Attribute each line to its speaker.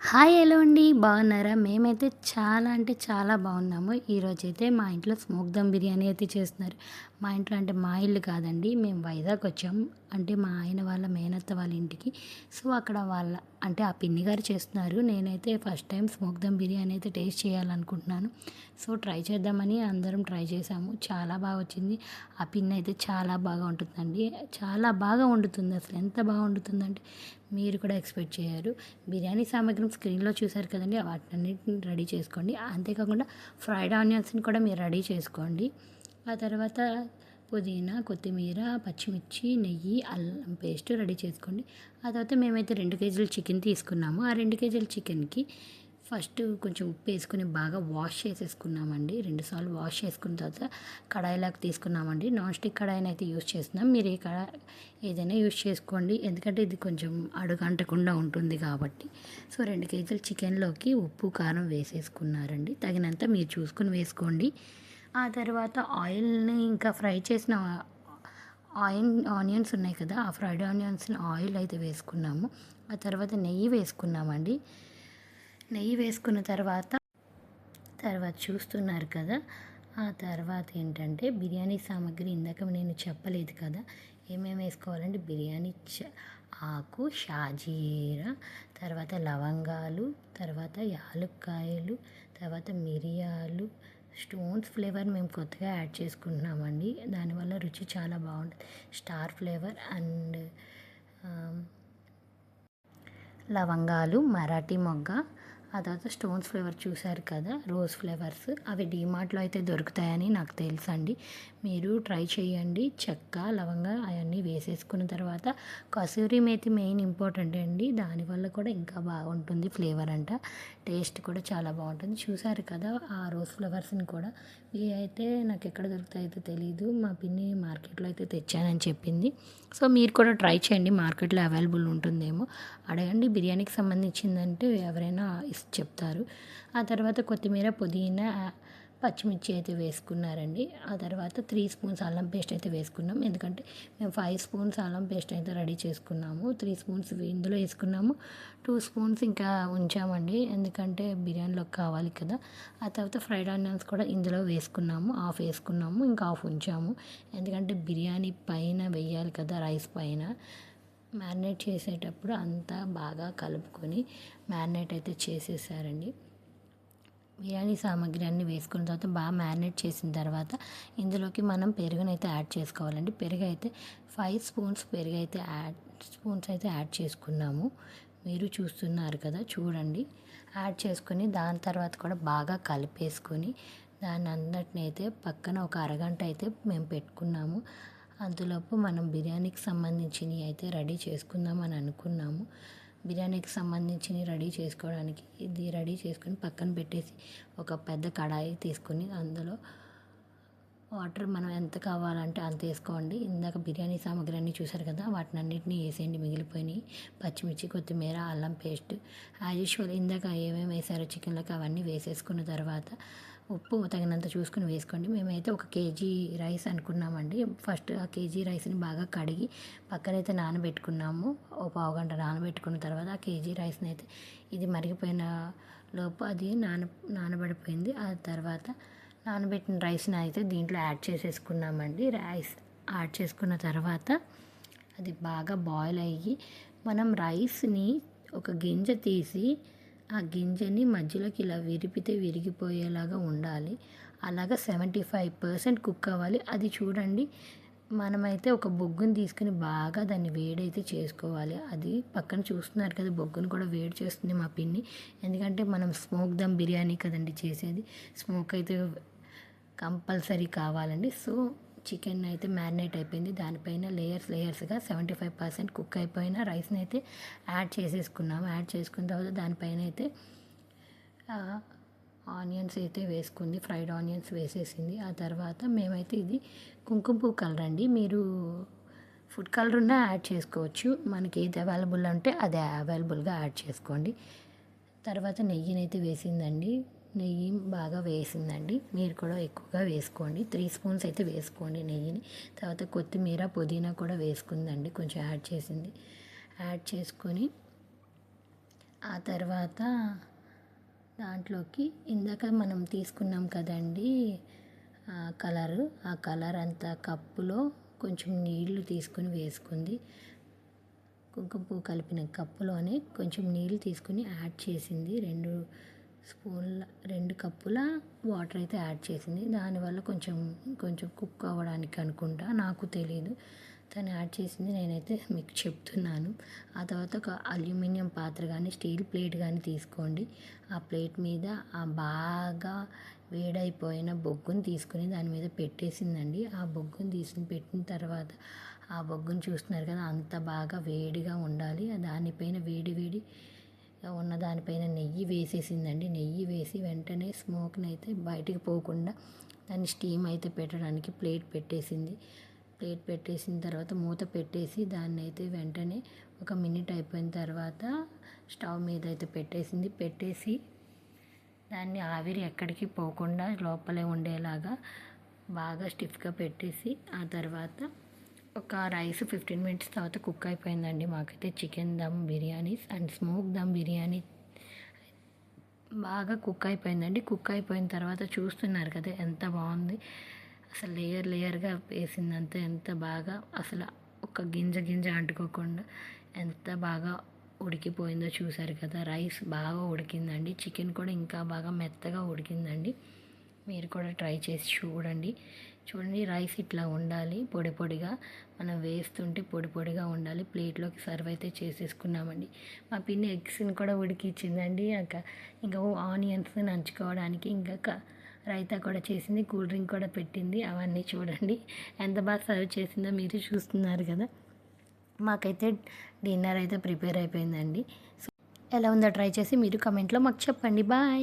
Speaker 1: Hi ఎలా అండి. బాగున్నారా? మేమైతే చాలా అంటే చాలా బాగున్నాము. ఈరోజైతే మా ఇంట్లో స్మోక్ దమ్ బిర్యానీ అయితే చేస్తున్నారు. మా ఇంట్లో అంటే మా ఇల్లు కాదండి మేము వైజాగ్ వచ్చాము అంటే మా ఆయన వాళ్ళ మేనత్త వాళ్ళ ఇంటికి. సో అక్కడ వాళ్ళ అంటే ఆ పిన్ని గారు చేస్తున్నారు. నేనైతే first time smoke dum biryani అయితే టేస్ట్ చేయాలనుకుంటున్నాను. సో ట్రై చేద్దామని అందరం ట్రై చేసాము. చాలా బాగా వచ్చింది. ఆ పిన్ని అయితే చాలా బాగా ఉంటుందండి చాలా బాగా వండుతుంది అసలు. ఎంత బాగా వండుతుందంటే మీరు కూడా ఎక్స్పెక్ట్ చేయరు. బిర్యానీ సామాగ్రి స్క్రీన్లో చూసారు కదండి వాటిని రెడీ చేసుకోండి. అంతేకాకుండా ఫ్రైడ్ ఆనియన్స్ని కూడా మీరు రెడీ చేసుకోండి. ఆ తర్వాత పుదీనా కొత్తిమీర పచ్చిమిర్చి నెయ్యి అల్లం పేస్ట్ రెడీ చేసుకోండి. ఆ తర్వాత మేమైతే రెండు కేజీలు చికెన్ తీసుకున్నాము. ఆ రెండు కేజీల చికెన్కి ఫస్ట్ కొంచెం ఉప్పు వేసుకుని బాగా వాష్ చేసేసుకున్నామండి. రెండుసార్లు వాష్ చేసుకున్న తర్వాత కడాయిలాగా తీసుకున్నామండి. నాన్ స్టిక్ కడాయిని అయితే యూస్ చేస్తున్నాం. మీరు ఏ కడాయి ఏదైనా యూస్ చేసుకోండి. ఎందుకంటే ఇది కొంచెం అడుగంటకుండా ఉంటుంది కాబట్టి. సో రెండు కేజీల చికెన్లోకి ఉప్పు కారం వేసేసుకున్నారండి. తగినంత మీరు చూసుకుని వేసుకోండి. ఆ తర్వాత ఆయిల్ని ఇంకా ఫ్రై చేసిన ఆయిల్ ఆనియన్స్ ఉన్నాయి కదా ఆ ఫ్రైడ్ ఆనియన్స్ని ఆయిల్ అయితే వేసుకున్నాము. ఆ తర్వాత నెయ్యి వేసుకున్నామండి. నెయ్యి వేసుకున్న తర్వాత తర్వాత చూస్తున్నారు కదా ఆ తర్వాత ఏంటంటే బిర్యానీ సామాగ్రి ఇందాక నేను చెప్పలేదు కదా ఏమేమి వేసుకోవాలంటే బిర్యానీ చ ఆకు షాజీరా తర్వాత లవంగాలు తర్వాత యాలుక్కాయలు తర్వాత మిరియాలు స్టోన్స్ ఫ్లేవర్ మేము కొత్తగా యాడ్ చేసుకుంటున్నామండి. దానివల్ల రుచి చాలా బాగుంటుంది. స్టార్ ఫ్లేవర్ అండ్ లవంగాలు మరాఠీ మొగ్గ ఆ తర్వాత స్టోన్స్ ఫ్లేవర్ చూశారు కదా రోజ్ ఫ్లేవర్స్. అవి డీమార్ట్లో అయితే దొరుకుతాయని నాకు తెలుసండి. మీరు ట్రై చేయండి. చెక్క లవంగా అవన్నీ వేసేసుకున్న తర్వాత కసూరి మేతి మెయిన్ ఇంపార్టెంట్ అండి. దానివల్ల కూడా ఇంకా బాగుంటుంది ఫ్లేవర్ అంట. టేస్ట్ కూడా చాలా బాగుంటుంది. చూశారు కదా ఆ రోజ్ ఫ్లవర్స్ని కూడా. ఇవి అయితే నాకు ఎక్కడ దొరుకుతాయో తెలియదు మా పిన్ని మార్కెట్లో అయితే తెచ్చానని చెప్పింది. సో మీరు కూడా ట్రై చేయండి. మార్కెట్లో అవైలబుల్ ఉంటుందేమో. అడగండి. బిర్యానీకి సంబంధించిందంటే ఎవరైనా చెప్తారు. ఆ తర్వాత కొత్తిమీర పుదీనా పచ్చిమిర్చి అయితే వేసుకున్నారండి. ఆ తర్వాత త్రీ స్పూన్స్ అల్లం పేస్ట్ అయితే వేసుకున్నాం. ఎందుకంటే మేము ఫైవ్ స్పూన్స్ అల్లం పేస్ట్ అయితే రెడీ చేసుకున్నాము. త్రీ స్పూన్స్ ఇందులో వేసుకున్నాము. టూ స్పూన్స్ ఇంకా ఉంచామండి. ఎందుకంటే బిర్యానీలోకి కావాలి కదా. ఆ తర్వాత ఫ్రైడ్ ఆనియన్స్ కూడా ఇందులో వేసుకున్నాము. ఆఫ్ వేసుకున్నాము. ఇంకా హాఫ్ ఉంచాము. ఎందుకంటే బిర్యానీ పైన వేయాలి కదా రైస్ పైన. మ్యారినేట్ చేసేటప్పుడు అంతా బాగా కలుపుకొని మ్యారినేట్ అయితే చేసేసారండి. బిర్యానీ సామాగ్రి అన్నీ వేసుకున్న తర్వాత బాగా మ్యారినేట్ చేసిన తర్వాత ఇందులోకి మనం పెరుగునైతే యాడ్ చేసుకోవాలండి. పెరుగు అయితే ఫైవ్ స్పూన్స్ పెరుగు అయితే యాడ్ స్పూన్స్ అయితే యాడ్ చేసుకున్నాము. మీరు చూస్తున్నారు కదా చూడండి. యాడ్ చేసుకొని దాని తర్వాత కూడా బాగా కలిపేసుకొని దాన్ని అందటిని అయితే పక్కన ఒక అరగంట అయితే మేము పెట్టుకున్నాము. అందులోపు మనం బిర్యానీకి సంబంధించినవి అయితే రెడీ చేసుకుందాం అని అనుకున్నాము. బిర్యానీకి సంబంధించినవి రెడీ చేసుకోవడానికి ఇది రెడీ చేసుకొని పక్కన పెట్టేసి ఒక పెద్ద కడాయి తీసుకొని అందులో వాటర్ మనం ఎంత కావాలంటే అంత వేసుకోండి. ఇందాక బిర్యానీ సామాగ్రి అన్నీ చూసారు కదా వాటిని అన్నింటినీ వేసేయండి. మిగిలిపోయినాయి పచ్చిమిర్చి కొత్తిమీర అల్లం పేస్ట్ యాజ్ యూజువల్ ఇందాక ఏమేమి వేసారో చికెన్లోకి అవన్నీ వేసేసుకున్న తర్వాత ఉప్పు తగినంత చూసుకుని వేసుకోండి. మేమైతే ఒక కేజీ రైస్ అనుకున్నామండి. ఫస్ట్ ఆ కేజీ రైస్ని బాగా కడిగి పక్కనైతే నానబెట్టుకున్నాము. ఒక పావు గంట నానబెట్టుకున్న తర్వాత ఆ కేజీ రైస్ని అయితే ఇది మరిగిపోయిన లోపు అది నాన నానబడిపోయింది. ఆ తర్వాత నానబెట్టిన రైస్ని అయితే దీంట్లో యాడ్ చేసేసుకున్నామండి. రైస్ యాడ్ చేసుకున్న తర్వాత అది బాగా బాయిల్ అయ్యి మనం రైస్ని ఒక గింజ తీసి ఆ గింజని మధ్యలోకి ఇలా విరిపితే విరిగిపోయేలాగా ఉండాలి. అలాగా సెవెంటీ ఫైవ్ పర్సెంట్ కుక్ అవ్వాలి. అది చూడండి. మనమైతే ఒక బొగ్గుని తీసుకుని బాగా దాన్ని వేడైతే చేసుకోవాలి. అది పక్కన చూస్తున్నారు కదా బొగ్గును కూడా వేడి చేస్తుంది మా పిన్ని. ఎందుకంటే మనం స్మోక్ దమ్ బిర్యానీ కదండి చేసేది. స్మోక్ అయితే కంపల్సరీ కావాలండి. సో చికెన్ అయితే మ్యారినేట్ అయిపోయింది. దానిపైన లేయర్స్ లేయర్స్గా సెవెంటీ ఫైవ్ పర్సెంట్ కుక్ అయిపోయిన రైస్ని అయితే యాడ్ చేసేసుకున్నాము. యాడ్ చేసుకున్న తర్వాత దానిపైన అయితే ఆనియన్స్ అయితే వేసుకుంది. ఫ్రైడ్ ఆనియన్స్ వేసేసింది. ఆ తర్వాత మేమైతే ఇది కుంకుమ పువ్వు కలర్ అండి. మీరు ఫుడ్ కలర్ ఉన్నా యాడ్ చేసుకోవచ్చు. మనకి ఏది అవైలబుల్ అంటే అది అవైలబుల్గా యాడ్ చేసుకోండి. తర్వాత నెయ్యినైతే వేసిందండి. నెయ్యి బాగా వేసిందండి. మీరు కూడా ఎక్కువగా వేసుకోండి. త్రీ స్పూన్స్ అయితే వేసుకోండి నెయ్యిని. తర్వాత కొత్తిమీర పుదీనా కూడా వేసుకుందండి. కొంచెం యాడ్ చేసింది. యాడ్ చేసుకొని ఆ తర్వాత దాంట్లోకి ఇందాక మనం తీసుకున్నాం కదండి కలరు. ఆ కలర్ అంతా కప్పులో కొంచెం నీళ్ళు తీసుకుని వేసుకుంది. కుంకుమ పువ్వు కలిపిన కప్పులోనే కొంచెం నీళ్ళు తీసుకుని యాడ్ చేసింది. రెండు స్పూన్ల రెండు కప్పుల వాటర్ అయితే యాడ్ చేసింది. దానివల్ల కొంచెం కొంచెం కుక్ అవ్వడానికి అనుకుంటా. నాకు తెలియదు తను యాడ్ చేసింది నేనైతే మీకు చెప్తున్నాను. ఆ తర్వాత ఒక అల్యూమినియం పాత్ర కానీ స్టీల్ ప్లేట్ కానీ తీసుకోండి. ఆ ప్లేట్ మీద ఆ బాగా వేడైపోయిన బొగ్గుని తీసుకుని దాని మీద పెట్టేసిందండి. ఆ బొగ్గుని తీసుకుని పెట్టిన తర్వాత ఆ బొగ్గుని చూస్తున్నారు కదా అంత బాగా వేడిగా ఉండాలి. దానిపైన వేడి వేడి ఉన్న దానిపైన నెయ్యి వేసేసిందండి. నెయ్యి వేసి వెంటనే స్మోక్ని అయితే బయటికి పోకుండా దాన్ని స్టీమ్ అయితే పెట్టడానికి ప్లేట్ పెట్టేసింది. ప్లేట్ పెట్టేసిన తర్వాత మూత పెట్టేసి దాన్ని అయితే వెంటనే ఒక మినిట్ అయిపోయిన తర్వాత స్టవ్ మీద అయితే పెట్టేసింది. పెట్టేసి దాన్ని ఆవిరి ఎక్కడికి పోకుండా లోపలే ఉండేలాగా బాగా స్టిఫ్గా పెట్టేసి ఆ తర్వాత ఒక రైస్ ఫిఫ్టీన్ మినిట్స్ తర్వాత కుక్ అయిపోయిందండి. మాకైతే chicken dum biryanis and smoke dum biryani బాగా కుక్ అయిపోయిందండి. కుక్ అయిపోయిన తర్వాత చూస్తున్నారు కదా ఎంత బాగుంది. అసలు లేయర్ లేయర్గా వేసిందంతా ఎంత బాగా అసలు ఒక గింజ గింజ అంటుకోకుండా ఎంత బాగా ఉడికిపోయిందో చూసారు కదా. రైస్ బాగా ఉడికిందండి. చికెన్ కూడా ఇంకా బాగా మెత్తగా ఉడికిందండి. మీరు కూడా ట్రై చేసి చూడండి. చూడండి రైస్ ఇట్లా ఉండాలి పొడి పొడిగా. మనం వేస్తుంటే పొడి పొడిగా ఉండాలి. ప్లేట్లోకి సర్వ్ అయితే చేసేసుకున్నామండి. మా పిన్ని ఎగ్స్ని కూడా ఉడికిచ్చిందండి. ఇంకా ఇంకా ఆనియన్స్ నంచుకోవడానికి ఇంకా రైతా కూడా చేసింది కూల్ డ్రింక్ కూడా పెట్టింది. అవన్నీ చూడండి. ఎంత బాగా సర్వ్ చేసిందో మీరు చూస్తున్నారు కదా. మాకైతే డిన్నర్ అయితే ప్రిపేర్ అయిపోయిందండి. సో ఎలా ఉందో ట్రై చేసి మీరు కమెంట్లో మాకు చెప్పండి. బాయ్!